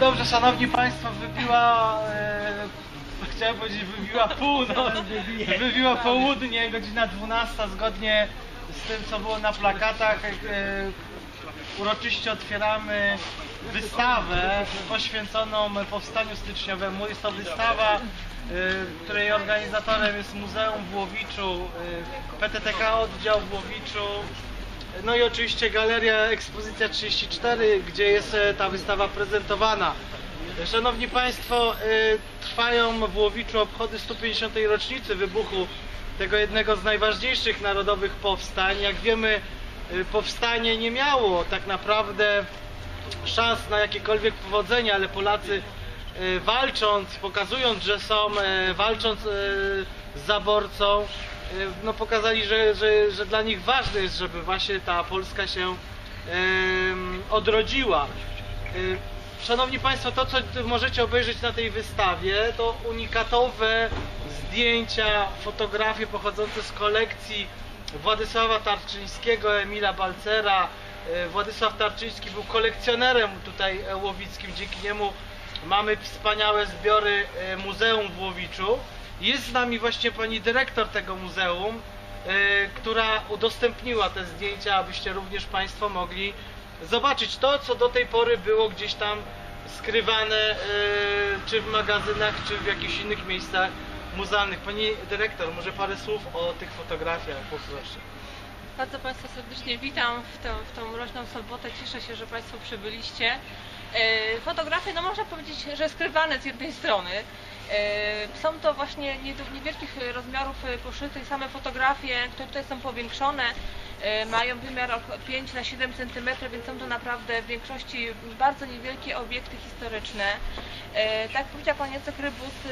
Dobrze, szanowni państwo, wybiła... E, chciałem powiedzieć wybiła północ, wybiła południe, godzina 12, zgodnie z tym, co było na plakatach. E, uroczyście otwieramy wystawę poświęconą powstaniu styczniowemu. Jest to wystawa, e, której organizatorem jest Muzeum w Łowiczu, e, PTTK Oddział w Łowiczu, no i oczywiście Galeria Ekspozycja 34, gdzie jest e, ta wystawa prezentowana. Szanowni Państwo, e, trwają w Łowiczu obchody 150. rocznicy wybuchu tego jednego z najważniejszych narodowych powstań. Jak wiemy, e, powstanie nie miało tak naprawdę szans na jakiekolwiek powodzenie, ale Polacy walcząc, pokazując, że są, walcząc z zaborcą, no pokazali, że, że, że dla nich ważne jest, żeby właśnie ta Polska się odrodziła. E, Szanowni Państwo, to co możecie obejrzeć na tej wystawie to unikatowe zdjęcia, fotografie pochodzące z kolekcji Władysława Tarczyńskiego, Emila Balcera. E, Władysław Tarczyński był kolekcjonerem tutaj e, łowickim, dzięki niemu mamy wspaniałe zbiory e, muzeum w Łowiczu. Jest z nami właśnie pani dyrektor tego muzeum, e, która udostępniła te zdjęcia, abyście również Państwo mogli zobaczyć to, co do tej pory było gdzieś tam skrywane, e, czy w magazynach, czy w jakichś innych miejscach muzealnych. Pani dyrektor, może parę słów o tych fotografiach, poproszę. Bardzo Państwa serdecznie witam w w tą mroźną sobotę. Cieszę się, że Państwo przybyliście. E, Fotografie, no można powiedzieć, że skrywane z jednej strony. E, Są to właśnie nie- niewielkich rozmiarów e, poszyte same fotografie, które tutaj są powiększone. e, Mają wymiar ok- 5 na 7 cm, więc są to naprawdę w większości bardzo niewielkie obiekty historyczne. E, Tak jak powiedział Pan Jacek Rybus, e,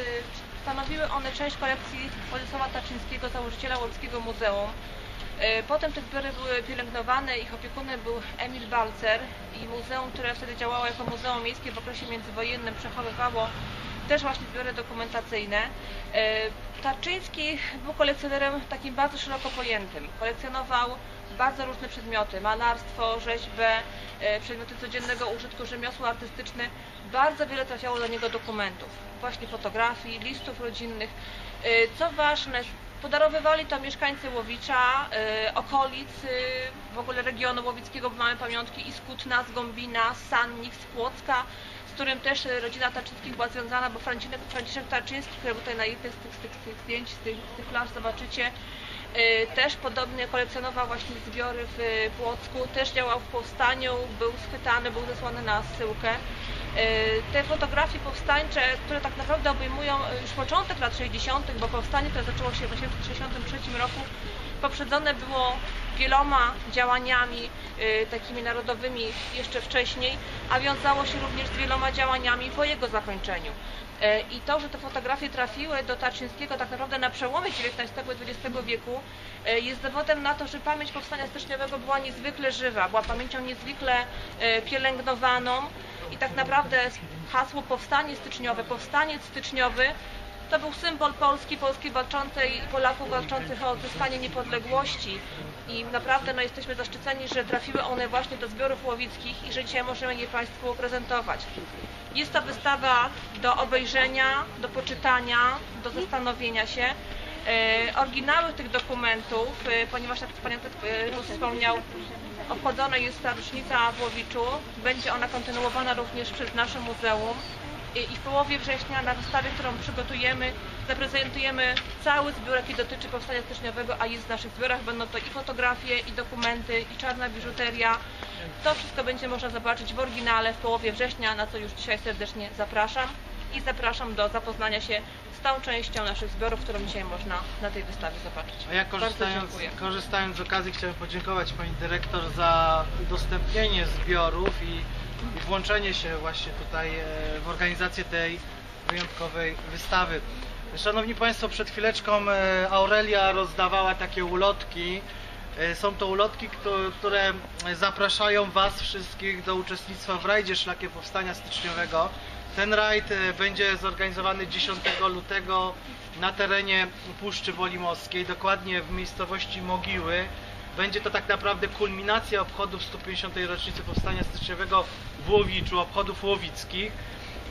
stanowiły one część kolekcji Władysława Tarczyńskiego, założyciela Łódzkiego Muzeum. Potem te zbiory były pielęgnowane, ich opiekunem był Emil Balcer i muzeum, które wtedy działało jako muzeum miejskie w okresie międzywojennym przechowywało też właśnie zbiory dokumentacyjne. E, Tarczyński był kolekcjonerem takim bardzo szeroko pojętym. Kolekcjonował bardzo różne przedmioty, malarstwo, rzeźbę, e, przedmioty codziennego użytku, rzemiosło artystyczne. Bardzo wiele trafiało do niego dokumentów, właśnie fotografii, listów rodzinnych. E, Co ważne, Podarowywali to mieszkańcy Łowicza, y, okolic, w ogóle regionu łowickiego, bo mamy pamiątki i z Kutna, z Gombina, z Sannik, z Płocka, z którym też rodzina Tarczyńskich była związana, bo Franciszek, Franciszek Tarczyński, który tutaj na jednym z tych, z tych, z tych zdjęć, z tych, z tych plaż zobaczycie, też podobnie kolekcjonował właśnie zbiory w y, Płocku, też działał w powstaniu, był schwytany, był zesłany na zsyłkę. Y, Te fotografie powstańcze, które tak naprawdę obejmują y, już początek lat 60., bo powstanie, które zaczęło się w 1963 roku, poprzedzone było wieloma działaniami y, takimi narodowymi jeszcze wcześniej, a wiązało się również z wieloma działaniami po jego zakończeniu. Y, I to, że te fotografie trafiły do Tarczyńskiego tak naprawdę na przełomie XIX i XX wieku, y, jest dowodem na to, że pamięć powstania styczniowego była niezwykle żywa, była pamięcią niezwykle y, pielęgnowaną i tak naprawdę hasło powstanie styczniowe, powstaniec styczniowy to był symbol Polski, Polski walczącej Polaków walczących o odzyskanie niepodległości i naprawdę no, jesteśmy zaszczyceni, że trafiły one właśnie do zbiorów łowickich i że dzisiaj możemy je Państwu prezentować. Jest to wystawa do obejrzenia, do poczytania, do zastanowienia się. E, oryginały tych dokumentów, e, ponieważ jak Pan Jacek e, Rus wspomniał, obchodzona jest ta rocznica w Łowiczu. Będzie ona kontynuowana również przez nasze muzeum. I w połowie września na wystawie, którą przygotujemy, zaprezentujemy cały zbiór, jaki dotyczy powstania styczniowego, a jest w naszych zbiorach. Będą to i fotografie, i dokumenty, i czarna biżuteria. To wszystko będzie można zobaczyć w oryginale w połowie września, na co już dzisiaj serdecznie zapraszam. I zapraszam do zapoznania się z tą częścią naszych zbiorów, którą dzisiaj można na tej wystawie zobaczyć. A ja korzystając, korzystając z okazji chciałem podziękować Pani Dyrektor za udostępnienie zbiorów i, i włączenie się właśnie tutaj e, w organizację tej wyjątkowej wystawy. Szanowni Państwo, przed chwileczką e, Aurelia rozdawała takie ulotki. E, Są to ulotki, które zapraszają Was wszystkich do uczestnictwa w rajdzie Szlakiem Powstania Styczniowego. Ten rajd będzie zorganizowany 10 lutego na terenie Puszczy Wolimowskiej, dokładnie w miejscowości Mogiły. Będzie to tak naprawdę kulminacja obchodów 150. rocznicy Powstania Styczniowego w Łowiczu, obchodów łowickich.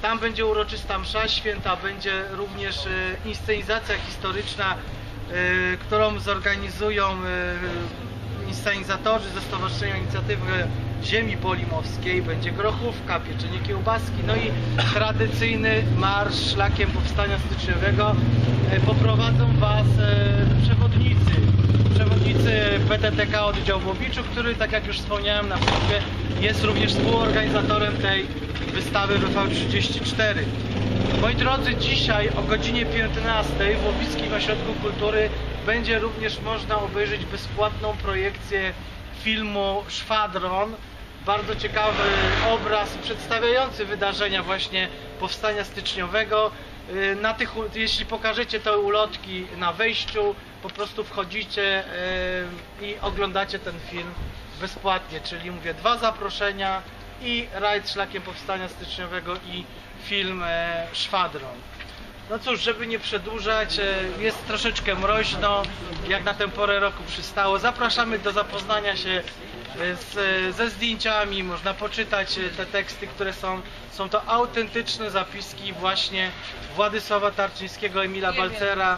Tam będzie uroczysta msza święta, będzie również e, inscenizacja historyczna, e, którą zorganizują e, inscenizatorzy ze Stowarzyszenia Inicjatywy Ziemi Polimowskiej. Będzie grochówka, pieczenie kiełbaski, no i tradycyjny marsz szlakiem powstania styczniowego. Poprowadzą Was przewodnicy przewodnicy PTTK oddział w Łowiczu, który, tak jak już wspomniałem na wstępie, jest również współorganizatorem tej wystawy WV34. Moi drodzy, dzisiaj o godzinie 15 w Łowickim Ośrodku Kultury będzie również można obejrzeć bezpłatną projekcję filmu Szwadron. Bardzo ciekawy obraz przedstawiający wydarzenia właśnie powstania styczniowego. Y, Na tych, jeśli pokażecie te ulotki na wejściu, po prostu wchodzicie y, i oglądacie ten film bezpłatnie, czyli mówię dwa zaproszenia i rajd szlakiem powstania styczniowego i film e, Szwadron. No cóż, żeby nie przedłużać, e, jest troszeczkę mroźno, jak na tę porę roku przystało. Zapraszamy do zapoznania się e, z, ze zdjęciami, można poczytać te teksty, które są, są to autentyczne zapiski właśnie Władysława Tarczyńskiego, Emila. Balcera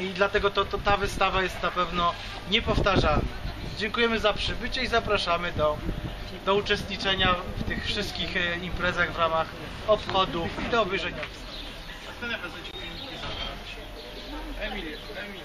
i dlatego to, to ta wystawa jest na pewno niepowtarzalna. Dziękujemy za przybycie i zapraszamy do, do uczestniczenia w tych wszystkich e, imprezach w ramach obchodów i do obejrzenia wystawy. Emil, Emil.